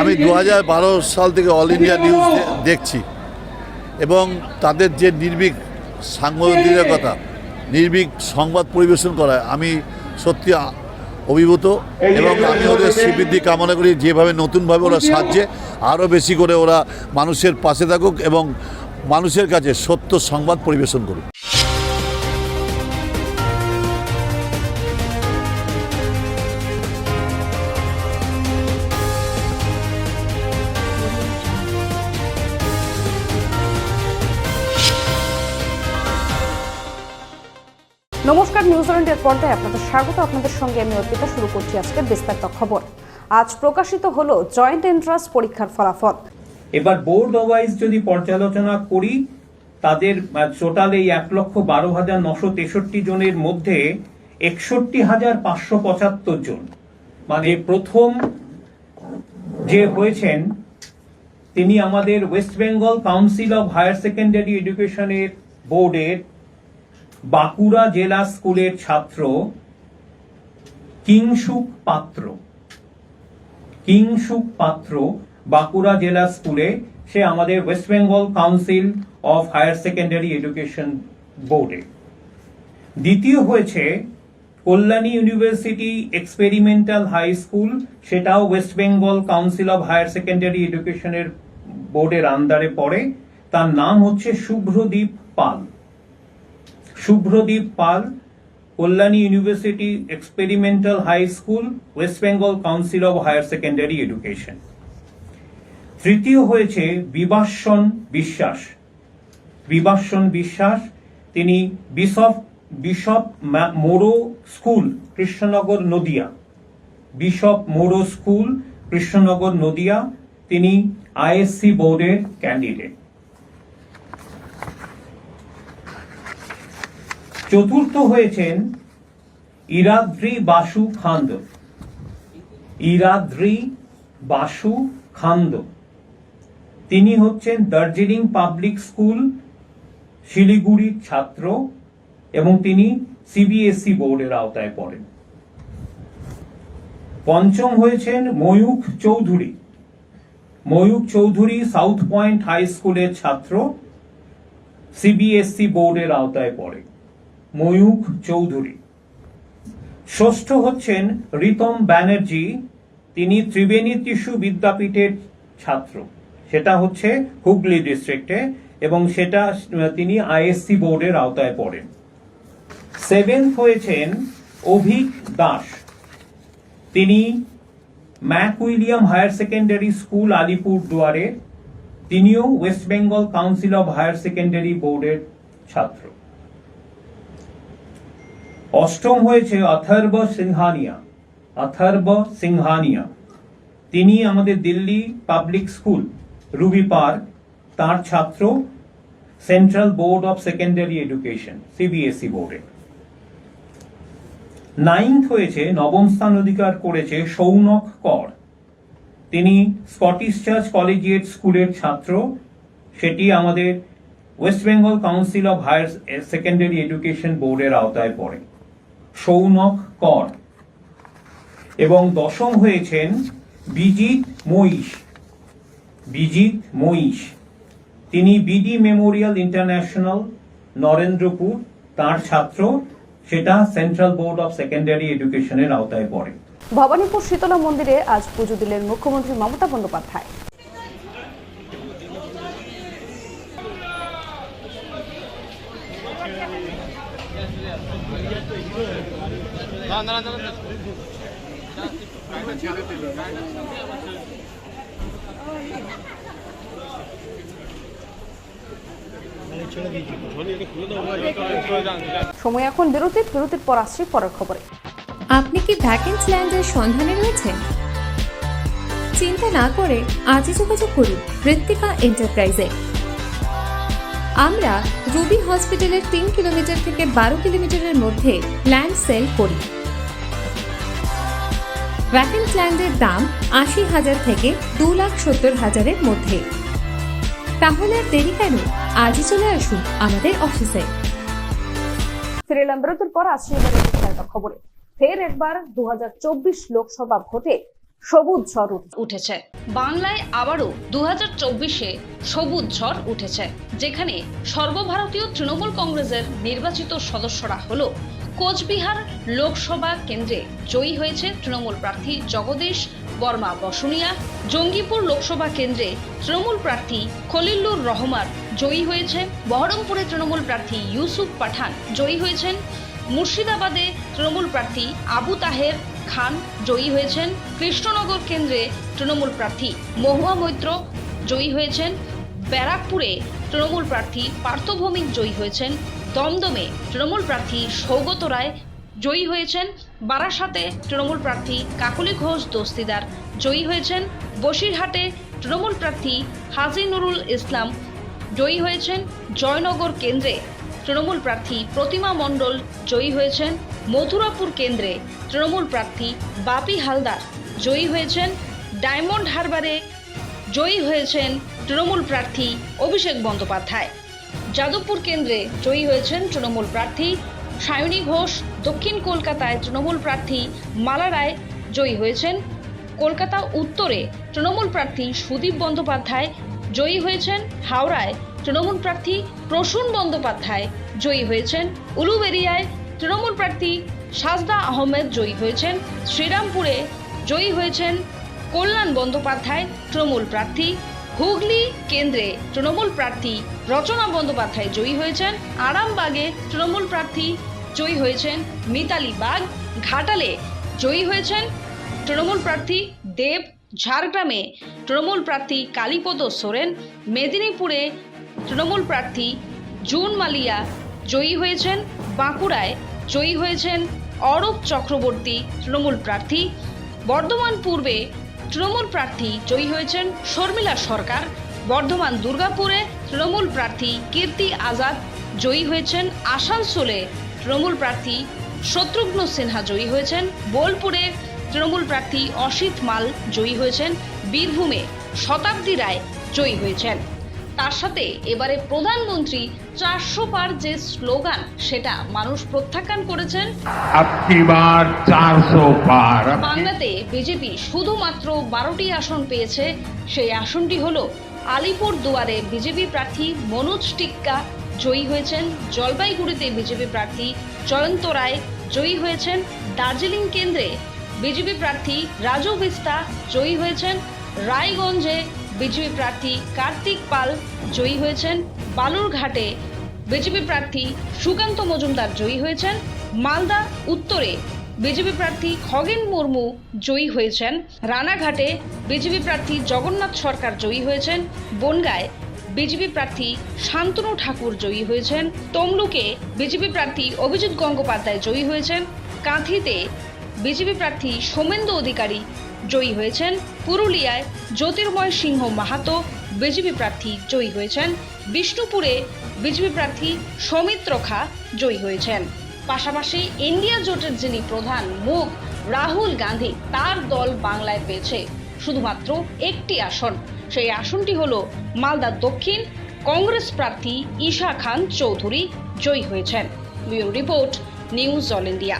আমি দু হাজার বারো সাল থেকে অল ইন্ডিয়া নিউজ দেখছি। এবং তাদের যে নির্ভীক কথা, নির্ভীক সংবাদ পরিবেশন করায় আমি সত্যি অভিভূত এবং আমি ওদের শ্রীবৃদ্ধি কামনা করি, যেভাবে নতুনভাবে ওরা সাজছে, আরও বেশি করে ওরা মানুষের পাশে থাকুক এবং মানুষের কাছে সত্য সংবাদ পরিবেশন করুক। নমস্কার নিউজিল্যান্ডের পর্দায় আপনাদের স্বাগত। আপনাদের সঙ্গে আমি অর্পিতা, শুরু করছি আজকের বিস্তারিত খবর। আজ প্রকাশিত হলো জয়েন্ট এন্ট্রান্স পরীক্ষার ফলাফল। এবার বোর্ড ওয়াইজ যদি পর্যালোচনা করি, তাদের টোটাল এই এক লক্ষ বারো হাজার নশো তেষট্টি জনের মধ্যে একষট্টি হাজার পাঁচশো পঁচাত্তর জন মানে প্রথম যে হয়েছেন, তিনি আমাদের West Bengal Council of Higher Secondary এডুকেশনের বোর্ডের বাঁকুড়া জেলা স্কুলের ছাত্র কিংসুক পাত্র। কিংসুক পাত্র বাঁকুড়া জেলা স্কুলে, সে আমাদের West Bengal Council of Higher Secondary Education বোর্ডে। দ্বিতীয় হয়েছে Kalyani University Experimental High School, সেটাও West Bengal Council of Higher Secondary এডুকেশনের বোর্ডের আন্ডারে পড়ে। তার নাম হচ্ছে Shubhradeep Pal. Shubhradeep Pal Kalyani University Experimental High School West Bengal Council of Higher Secondary Education তৃতীয় হয়েছে বিবাসন বিশ্বাস বিবাসন বিশ্বাস তিনি Bishop Bishop Moreau School Krishnanagar Nadia Bishop Moreau School Krishnanagar Nadia তিনি আইএসসি বোর্ডের ক্যান্ডিডেট চতুর্থ হয়েছেন ইরাদ্রি বাসু খান্দ। ইরাদ্রি বাসু খান্দ। তিনি হচ্ছেন দার্জিলিং পাবলিক স্কুল, শিলিগুড়ির ছাত্র এবং তিনি সিবিএসই বোর্ডের আওতায় পড়েন। পঞ্চম হয়েছেন Mayukh Chowdhury. Mayukh Chowdhury South Point High স্কুলের ছাত্র, সিবিএসই বোর্ডের আওতায় পড়ে ময়ূখ চৌধুরী। ষষ্ঠ হচ্ছেন রিতম ব্যানার্জি, তিনি ত্রিবেণী টিস্যু বিদ্যাপীঠের ছাত্র। সেটা হচ্ছে হুগলি ডিস্ট্রিক্টে এবং সেটা তিনি আইএসসি বোর্ডের আওতায় পড়েন। সেভেন্থ হয়েছেন অভিক দাস। তিনি Mac William Higher Secondary School Alipur দুয়ারে তিনিও West Bengal Council of Higher Secondary বোর্ডের ছাত্র। অষ্টম হয়েছে অথর্ব সিংহানিয়া অথর্ব সিংহানিয়া। তিনি আমাদের Delhi Public School Ruby Park তার ছাত্র Central Board of Secondary Education CBSE বোর্ডে নাইন্থ হয়েছে, নবম স্থান অধিকার করেছে সৌনক কর। তিনি স্কটিশ চার্চ কলেজিয়েট স্কুলের ছাত্র, সেটি আমাদের West Bengal Council of Higher Secondary Education বোর্ডের আওতায় পড়ে। সৌনক কর। এবং দশম হয়েছেন বিজিত মহিষ। বিজিত মহিষ। তিনি বিডি মেমোরিয়াল ইন্টারন্যাশনাল নরেন্দ্রপুর, তার ছাত্র। সেটা সেন্ট্রাল বোর্ড অফ সেকেন্ডারি এডুকেশনের আওতায় পড়ে। ভবানীপুর শীতলা মন্দিরে আজ পুজো দিলেন মুখ্যমন্ত্রী মমতা বন্দ্যোপাধ্যায়। সময় এখন বিরতির বিরতির পর আসছি পরের খবরে। আপনি কি ভ্যাকেন্স ল্যান্ডের সন্ধানে রয়েছেন? চিন্তা না করে আজই যোগাযোগ করুন ঋত্বিকা এন্টারপ্রাইজে। আমরা রুবি হসপিটালের তিন কিলোমিটার থেকে বারো কিলোমিটারের মধ্যে ল্যান্ড সেল করি। ভ্যাকেন্স ল্যান্ডের দাম আশি হাজার থেকে দু লাখ সত্তর হাজারের মধ্যে। তাহলে আর দেরি কেন? আজই চলে আসুন আমাদের অফিসে। ফিরে বিরতির পর আসছি এবার খবরে। ফের একবার দুহাজার চব্বিশ লোকসভা ভোটে সবুজ ঝড় উঠেছে। বাংলায় আবারও দু হাজার চব্বিশে সবুজ ঝড় উঠেছে যেখানে সর্বভারতীয় তৃণমূল কংগ্রেসের নির্বাচিত সদস্যরা হল কোচবিহার লোকসভা কেন্দ্রে জয়ী হয়েছে তৃণমূল প্রার্থী জগদীশ বর্মা বসুনিয়া। জঙ্গিপুর লোকসভা কেন্দ্রে তৃণমূল প্রার্থী খলিলুর রহমান জয়ী হয়েছে। বহরমপুরে তৃণমূল প্রার্থী ইউসুফ পাঠান জয়ী হয়েছেন। মুর্শিদাবাদে তৃণমূল প্রার্থী আবু তাহের খান জয়ী হয়েছেন। কৃষ্ণনগর কেন্দ্রে তৃণমূল প্রার্থী মহুয়া মৈত্র জয়ী হয়েছেন। ব্যারাকপুরে তৃণমূল প্রার্থী পার্থভৌমিক জয়ী হয়েছেন। দমদমে তৃণমূল প্রার্থী সৌগত রায় জয়ী হয়েছেন। বারাসাতে তৃণমূল প্রার্থী কাকলি ঘোষ দস্তিদার জয়ী হয়েছেন। বসিরহাটে তৃণমূল প্রার্থী হাজি নুরুল ইসলাম জয়ী হয়েছেন। জয়নগর কেন্দ্রে তৃণমূল প্রার্থী প্রতিমা মণ্ডল জয়ী হয়েছেন। মথুরাপুর কেন্দ্রে তৃণমূল প্রার্থী বাপি হালদার জয়ী হয়েছেন। ডায়মন্ড হারবারে জয়ী হয়েছেন তৃণমূল প্রার্থী অভিষেক বন্দ্যোপাধ্যায়। যাদবপুর কেন্দ্রে জয়ী হয়েছেন তৃণমূল প্রার্থী সায়নী ঘোষ। দক্ষিণ কলকাতায় তৃণমূল প্রার্থী মালা রায় জয়ী হয়েছেন। কলকাতা উত্তরে তৃণমূল প্রার্থী সুদীপ বন্দ্যোপাধ্যায় জয়ী হয়েছেন। হাওড়ায় তৃণমূল প্রার্থী প্রসূন বন্দ্যোপাধ্যায় জয়ী হয়েছেন। উলুবেরিয়ায় তৃণমূল প্রার্থী সাজদা আহমেদ জয়ী হয়েছেন। শ্রীরামপুরে জয়ী হয়েছেন কল্যাণ বন্দ্যোপাধ্যায়, তৃণমূল প্রার্থী। হুগলি কেন্দ্রে তৃণমূল প্রার্থী রচনা বন্দ্যোপাধ্যায় জয়ী হয়েছেন। আরামবাগে তৃণমূল প্রার্থী জয়ী হয়েছেন মিতালি বাগ। ঘাটালে জয়ী হয়েছেন তৃণমূল প্রার্থী দেব ঝাড়গ্রামে। তৃণমূল প্রার্থী কালীপদ সোরেন। মেদিনীপুরে তৃণমূল প্রার্থী জুন মালিয়া জয়ী হয়েছেন। বাঁকুড়ায় জয়ী হয়েছেন অরূপ চক্রবর্তী তৃণমূল প্রার্থী। বর্ধমান পূর্বে তৃণমূল প্রার্থী জয়ী হয়েছেন শর্মিলা সরকার। বর্ধমান দুর্গাপুরে তৃণমূল প্রার্থী কীর্তি আজাদ জয়ী হয়েছেন আসানসোলে। তৃণমূল প্রার্থী শত্রুঘ্ন সিনহা জয়ী হয়েছেন বোলপুরে। তৃণমূল প্রার্থী অসিত মাল জয়ী হয়েছেন বীরভূমে। শতাব্দী রায় জয়ী হয়েছেন। তার সাথে এবারে প্রধানমন্ত্রী চারশো পার যে স্লোগান সেটা মানুষ প্রত্যাখ্যান করেছেন। বাংলাতে বিজেপি শুধুমাত্র বারোটি আসন পেয়েছে। সেই আসনটি হল আলিপুর দুয়ারে বিজেপি প্রার্থী মনোজ টিক্কা জয়ী হয়েছেন। জলপাইগুড়িতে বিজেপি প্রার্থী জয়ন্ত রায় জয়ী হয়েছেন। দার্জিলিং কেন্দ্রে বিজেপি প্রার্থী রাজু বিস্তা জয়ী হয়েছেন। রায়গঞ্জে বিজেপি প্রার্থী কার্তিক পাল জয়ী হয়েছেন। বালুরঘাটে বিজেপি প্রার্থী সুকান্ত মজুমদার জয়ী হয়েছেন। মালদা উত্তরে বিজেপি প্রার্থী খগেন মুর্মু জয়ী হয়েছেন। রানাঘাটে বিজেপি প্রার্থী জগন্নাথ সরকার জয়ী হয়েছেন। বনগায় বিজেপি প্রার্থী শান্তনু ঠাকুর জয়ী হয়েছেন। তমলুকে বিজেপি প্রার্থী অভিজিৎ গঙ্গোপাধ্যায় জয়ী হয়েছেন। কাঁথিতে বিজেপি প্রার্থী সোমেন্দু অধিকারী জয়ী হয়েছেন পুরুলিয়ায় জ্যোতির্ময় সিংহ মাহাতো। বিজেপি প্রার্থী জয়ী হয়েছেন বিষ্ণুপুরে। বিজেপি প্রার্থী সৌমিত্র খা জয়ী হয়েছেন। পাশাপাশি ইন্ডিয়া জোটের যিনি প্রধান মুখ, রাহুল গান্ধী, তার দল বাংলায় পেয়েছে শুধুমাত্র একটি আসন। সেই আসনটি হল মালদা দক্ষিণ। কংগ্রেস প্রার্থী ঈশা খান চৌধুরী জয়ী হয়েছেন। Report, News All India.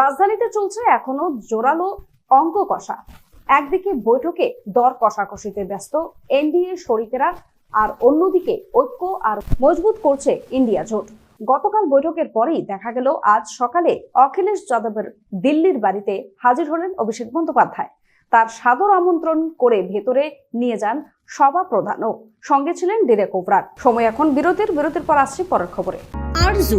রাজধানীতে চলছে এখনও জোরালো অঙ্ক কষা একদিকে বৈঠকে দর কষাকষিতে ব্যস্ত এনডিএ শরিকেরা আর অন্যদিকে ঐক্য আর মজবুত করছে ইন্ডিয়া জোট। গতকাল বৈঠকের পরেই দেখা গেল, আজ সকালে অখিলেশ যাদবের দিল্লির বাড়িতে হাজির হলেন অভিষেক বন্দ্যোপাধ্যায়। তার সাদর আমন্ত্রণ করে ভেতরে নিয়ে যান সভা প্রধানও। সঙ্গে ছিলেন ডিরেক ওবরার। সময় এখন বিরতির বিরতির পর আসছি পরের খবরে। Arzu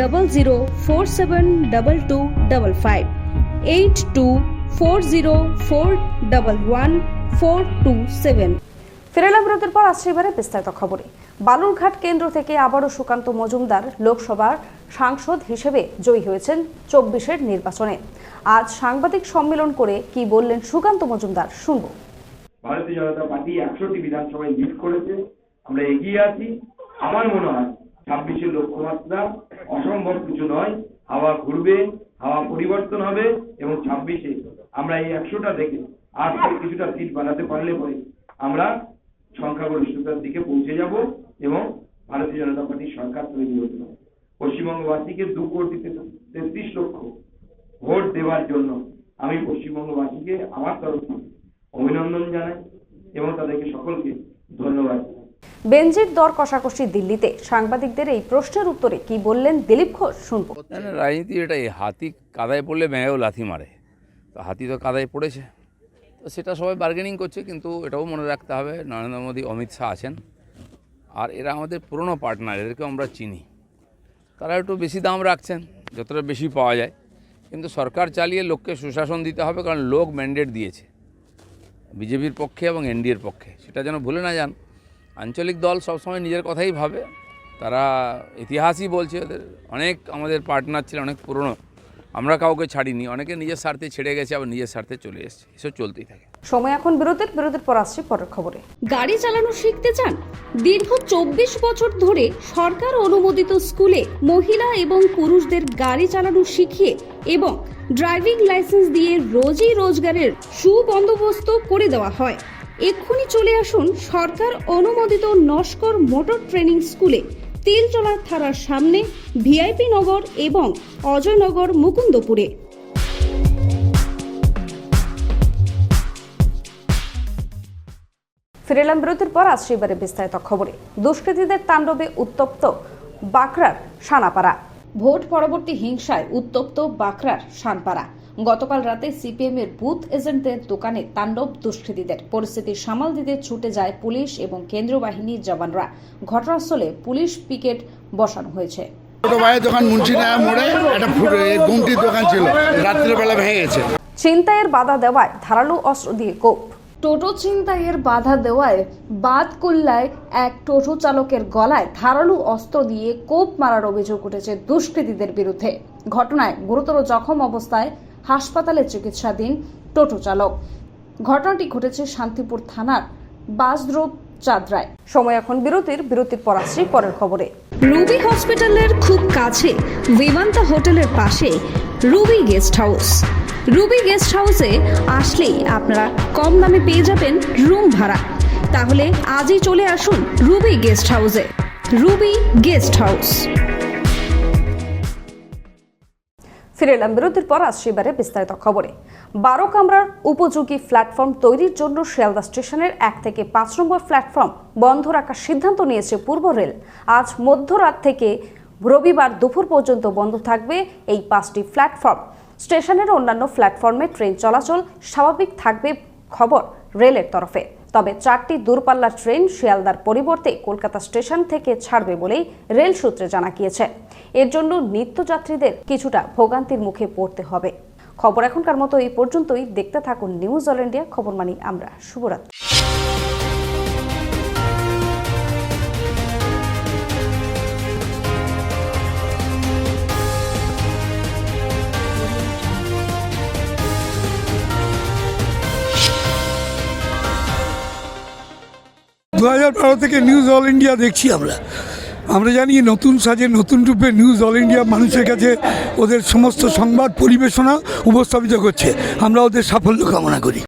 double zero four seven double two double five eight two four zero four double one four two seven ফিরে এলাম বিরতির পর আসছে এবারে বিস্তারিত খবরে। বালুরঘাট কেন্দ্র থেকে আবারও সুকান্ত মজুমদার লোকসভার সাংসদ হিসেবে জয়ী হয়েছেন চব্বিশের নির্বাচনে। আজ সাংবাদিক সম্মেলন করে কি বললেন সুকান্ত মজুমদার শুনব। ভারতীয় জনতা পার্টি একশোটি বিধানসভায় লিড করেছে। আমরা এগিয়ে আছি। আমার মনে হয় ছাব্বিশের লক্ষ্যমাত্রা অসম্ভব কিছু নয়। হাওয়া ঘুরবে, হাওয়া পরিবর্তন হবে এবং ছাব্বিশে আমরা এই একশোটা দেখে আর কিছুটা সিট বাড়াতে পারলে পরে আমরা সংখ্যাগরিষ্ঠতার দিকে পৌঁছে যাব এবং ভারতীয় জনতা পার্টির সরকার তৈরি হতে হবে পশ্চিমবঙ্গবাসীকে দু কোটি তেত্রিশ লক্ষ ভোট দেওয়ার জন্য আমি পশ্চিমবঙ্গবাসীকে আমার তরফ অভিনন্দন জানাই এবং তাদেরকে সকলকে ধন্যবাদ। বেঞ্জির দর কষাকষি দিল্লিতে। সাংবাদিকদের এই প্রশ্নের উত্তরে কি বললেন দিলীপ ঘোষ, শুনব। রাজনীতি এটাই হাতি কাদায় পড়লে ব্যাঙেও লাথি মারে। তো হাতি তো কাদায় পড়েছে। তো সেটা সবাই বার্গেনিং করছে, কিন্তু এটাও মনে রাখতে হবে, নরেন্দ্র মোদী, অমিত শাহ আছেন। আর এরা আমাদের পুরনো পার্টনার এদেরকে আমরা চিনি। তারা একটু বেশি দাম রাখছেন, যতটা বেশি পাওয়া যায়। কিন্তু সরকার চালিয়ে লোককে সুশাসন দিতে হবে, কারণ লোক ম্যান্ডেট দিয়েছে। বিজেপির পক্ষে এবং এনডিএর পক্ষে। সেটা যেন ভুলে না যান। আঞ্চলিক দল সবসময় নিজের কথাই ভাবে। তারা ইতিহাসই বলছে ওদের। অনেক আমাদের পার্টনার ছিল অনেক পুরনো। আমরা কাউকে ছাড়িনি। অনেকে নিজের স্বার্থে ছেড়ে গেছে আবার নিজের স্বার্থে চলে এসেছে। এসব চলতেই থাকে। সময় এখন বিরতির বিরতির পর আসছে পরের খবরে। গাড়ি চালানো শিখতে চান? দীর্ঘ চব্বিশ বছর ধরে সরকার অনুমোদিত স্কুলে মহিলা এবং পুরুষদের গাড়ি চালানো শিখিয়ে এবং ড্রাইভিং লাইসেন্স দিয়ে রোজই রোজগারের সুবন্দোবস্ত করে দেওয়া হয়। এক্ষুনি চলে আসুন সরকার অনুমোদিত নস্কর মোটর ট্রেনিং স্কুলে। তিলচলার থানার সামনে ভিআইপি নগর এবং অজয়নগর মুকুন্দপুরে। ফিরে বিরতির পর, আসছে এবারে বিস্তারিত খবরে। দুষ্কৃতীদের তাণ্ডবে উত্তপ্ত বাঁকড়ার সানাপাড়া ভোট পরবর্তী হিংসায় উত্তপ্ত বাঁকড়ার শানপাড়া। গতকাল রাতে সিপিএম এর বুথ এজেন্টদের দোকানে তাণ্ডব দুষ্কৃতীদের পরিস্থিতি সামাল দিতে ছুটে যায় পুলিশ এবং কেন্দ্রীয় বাহিনীর জওয়ানরা। ঘটনাস্থলে পুলিশ পিকেট বসানো হয়েছে। ছোট ভাইয়ের দোকান মুন্সিনায়া মোড়ে একটা গুমটির দোকান ছিল। রাত্রিবেলা ভেঙে গেছে। ছিনতাইয়ের বাধা দেওয়ায় ধারালো অস্ত্র দিয়ে কোপ। টোটো ছিনতাইয়ের বাধা দেওয়ায় বাদকুল্লায় এক টোটো চালকের গলায় ধারালো অস্ত্র দিয়ে কোপ মারার অভিযোগ উঠেছে দুষ্কৃতীদের বিরুদ্ধে। ঘটনায় গুরুতর জখম অবস্থায় হাসপাতালে চিকিৎসাধীন টোটো চালক। ঘটনাটি ঘটেছে শান্তিপুর থানার বাসদ্রোপ চাঁদরায়। সময় এখন বিরতির বিরতির পর আসছি পরের খবরে। রুবি হসপিটালের খুব কাছে বিমান্তা হোটেলের পাশে Ruby guest house. Ruby guest হাউসে আসলেই আপনারা কম দামে পেয়ে যাবেন রুম ভাড়া। তাহলে আজই চলে আসুন রুবি গেস্ট হাউসে। Ruby guest house. ফিরে এলাম বিরতির পর আসছে এবারে বিস্তারিত খবরে। বারো কামরার উপযোগী প্ল্যাটফর্ম তৈরির জন্য শিয়ালদা স্টেশনের এক থেকে পাঁচ নম্বর প্ল্যাটফর্ম বন্ধ রাখার সিদ্ধান্ত নিয়েছে পূর্ব রেল। আজ মধ্যরাত থেকে রবিবার দুপুর পর্যন্ত বন্ধ থাকবে এই পাঁচটি প্ল্যাটফর্ম। স্টেশনের অন্যান্য প্ল্যাটফর্মে ট্রেন চলাচল স্বাভাবিক থাকবে, খবর রেলের তরফে। তবে চারটি দূরপাল্লার ট্রেন শিয়ালদার পরিবর্তে কলকাতা স্টেশন থেকে ছাড়বে বলেই রেল সূত্রে জানা গিয়েছে। এর জন্য নিত্যযাত্রীদের কিছুটা ভোগান্তির মুখে পড়তে হবে। খবর এখনকার মতো এই পর্যন্তই। দেখতে থাকুন নিউজ অল ইন্ডিয়া খবর মানি আমরা। শুভরাত্রি। বারো থেকে নিউজ অল ইন্ডিয়া দেখছি আমরা। আমরা জানি নতুন সাজে নতুন রূপে নিউজ অল ইন্ডিয়া মানুষের কাছে ওদের সমস্ত সংবাদ পরিবেশনা উপস্থাপিত করছে। আমরা ওদের সাফল্য কামনা করি।